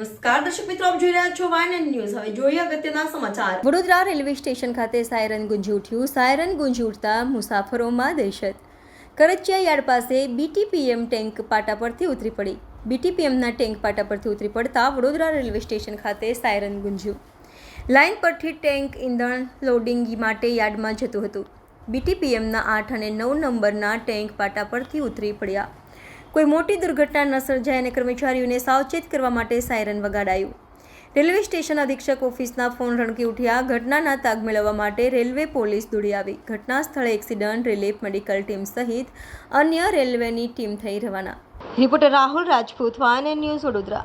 નમસ્કાર, દર્શક મિત્રો, આપ જોઈ રહ્યા છો વાયન ન્યૂઝ. હવે જોઈએ અગત્યના સમાચાર. વડોદરા રેલવે સ્ટેશન ખાતે સાયરન ગુંજી ઉઠ્યું. સાયરન ગુંજી ઉઠતા મુસાફરોમાં દહેશત. કરચિયા યાર્ડ પાસે બીટીપીએમ ટેન્ક પાટા પરથી ઉતરી પડી. બીટીપીએમના ટેન્ક પાટા પરથી ઉતરી પડતા વડોદરા રેલવે સ્ટેશન ખાતે સાયરન ગુંજ્યું. લાઇન પરથી ટેન્ક ઇંધણ લોડિંગ માટે યાર્ડમાં જતું હતું. બીટીપીએમના આઠ અને નવ નંબરના ટેન્ક પાટા પરથી ઉતરી પડ્યા. કોઈ મોટી દુર્ઘટના ન સર્જાય અને કર્મચારીઓને સાવચેત કરવા માટે સાયરન વગાડાયું. રેલવે સ્ટેશન અધિક્ષક ઓફિસના ફોન રણકી ઉઠ્યા, ઘટનાના તાગ મેળવવા માટે રેલવે પોલીસ દોડી આવી. ઘટના સ્થળે એક્સિડન્ટ, રિલીફ મેડિકલ ટીમ સહિત અન્ય રેલવેની ટીમ થઈ રવાના. Reporter Rahul Rajput van news Vadodara.